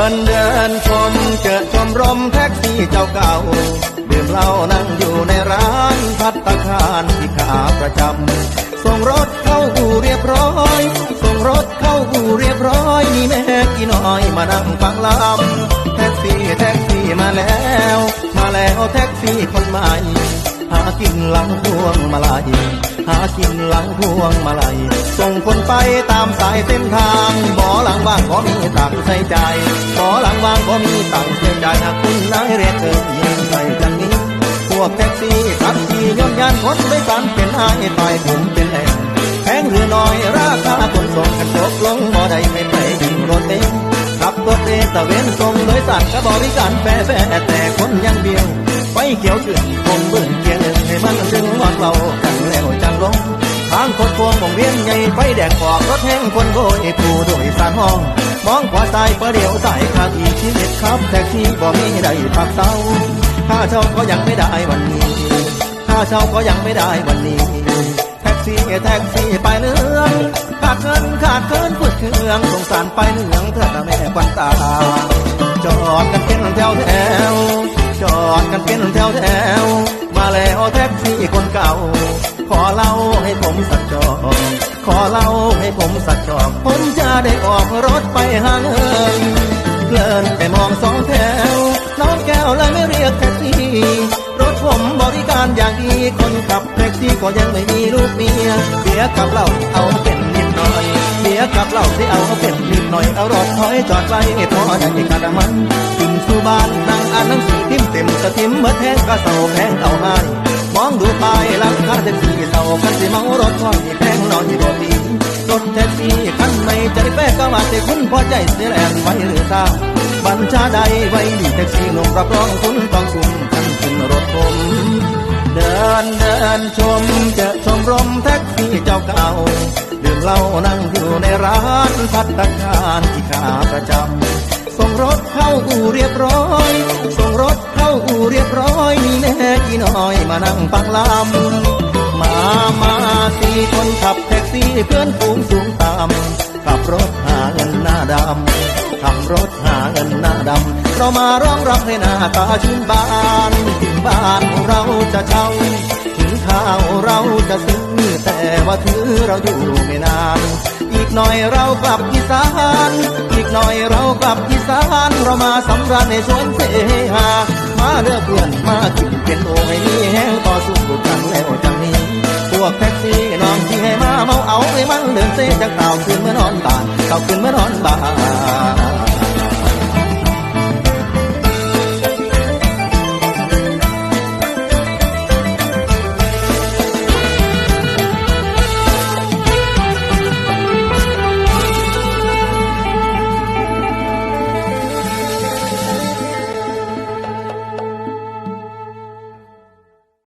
ินเดินชมเจอชมรมแท็กซี่เจ้าเก่าดื่มเหล้านั่งอยู่ในร้านพัตตาคารที่ขาประจำส่งรถเข้าอู่เรียบร้อยส่งรถเข้าอู่เรียบร้อยมีแม่กี่น้อยมานั่งฟังลำแท็กซี่แท็กซี่มาแล้ว มาแล้วแท็กซี่คนใหม่หากินหลังพวงมาลัย หากินหลังพวงมาลัย ส่งคนไปตามสายเส้นทางบ่อหลังว่างก็มีตังใส่ใจบ่อหลังว่างก็มีตังใส่ใจหากคุณนายเรียกเกินยิงใส่จังนี้ พวกแท็กซี่ขับขี่ย้อนยานคนด้วยกันเป็นอายตายผมเป็นแองแพงหรือน้อยราคาขนส่งกันตกลงบ่ได้ไม่ไปยิงรถเองขับรถเองตะเวนส่งโดยสารก็บริการแฟร์แฟร์แต่คนยังเดียวไฟเขียวเกือนคงเบิ่งเกียร์หนึ่งให้มันถึงวันเบากัน ลง ทางคนพวงวงเวียนใหญ่ไฟแดงออกรถแห้งคนโบยผู้โดยสารห้อง มองขวาซ้ายประเดี๋ยวซ้ายข้างอีกชีวิตครับแท็กซี่บ่มีได้พักเศร้าค่าเช่าก็ยังไม่ได้วันนี้ค่าเช่าก็ยังไม่ได้วันนี้ แท็กซี่แท็กซี่ไปเรื่องขาดเงินขาดเกินพุดเครื่องสงสารไปเหลืองเธอแม่ควันตา จอดกันเป็นแถวแถวจอดกันเป็นแถวแถวมาแล้วแท็กซี่คนเก่า ขอเล่าให้ผมสักจอกขอเล่าให้ผมสักจอกผมจะได้ออกรถไปหาเงินเพลินไปมองสองแถว น้องแก้วเลยไม่เรียกแท็กซี่รถผมบริการอย่างดีคนขับแท็กซี่ก็ยังไม่มีลูกเมียเสียกับเราเอาเป็นนิดหน่อยเสียกับเราที่เอาเป็นนิดหน่อยเอารถถอยจอดไว้พอได้กระมันถึงสู่บ้านนั่งอ่านหนังสือพิมพ์เต็มสะทิมเมื่อแทงก็เศร้าแพงเอาให้ มองดูไป้ายราคาแท็กซี่เศร้ากันสิเมารถถอยแพงนอนอยู่บนดีรถแท็กซี่คันไม่ใจแป้ก็มาแต่คุณพอใจเสียแรงไว้หรือเศร้าบัญชาใดไว้ดีแท็กซี่หนุ่มรับรองคุณต้องคุมทันขึ้นรถผมเดินเดินชมจอชมรมแท็กซี่เจ้าเก่าดื่มเหล้านั่งอยู่ในร้านพัตตาคารที่ขาประจำ ส่งรถเข้าอู่เรียบร้อย ส่งรถเข้าอู่เรียบร้อยมีแม่กี่น้อยมานั่งฟังลำมามาสี่คนขับแท็กซี่เพื่อนฝูงสูงต่ำขับรถหาเงินหน้าดำขับรถหาเงินหน้าดำเรามาร้องรับให้หน้าตาชื่นบานถึงบ้านเราจะเช่าถึงข้าวเราจะซื้อแต่ว่าถือเราอยู่ไม่นาน หน่อยเรากลับอีสาน อีกหน่อยเรากลับอีสานเรามาสำราญในสวนเสหา มาเลือกเพื่อนมากินเป็นโอ้ยนี่แห้งต่อสู้กันแล้วจังนี้พวกแท็กซี่น้องที่ให้มาเมาเอาไอ้มันเดินเซจากเต่าขึ้นเมื่อนอนบ้านเต่าขึ้นเมื่อนอนบ้าน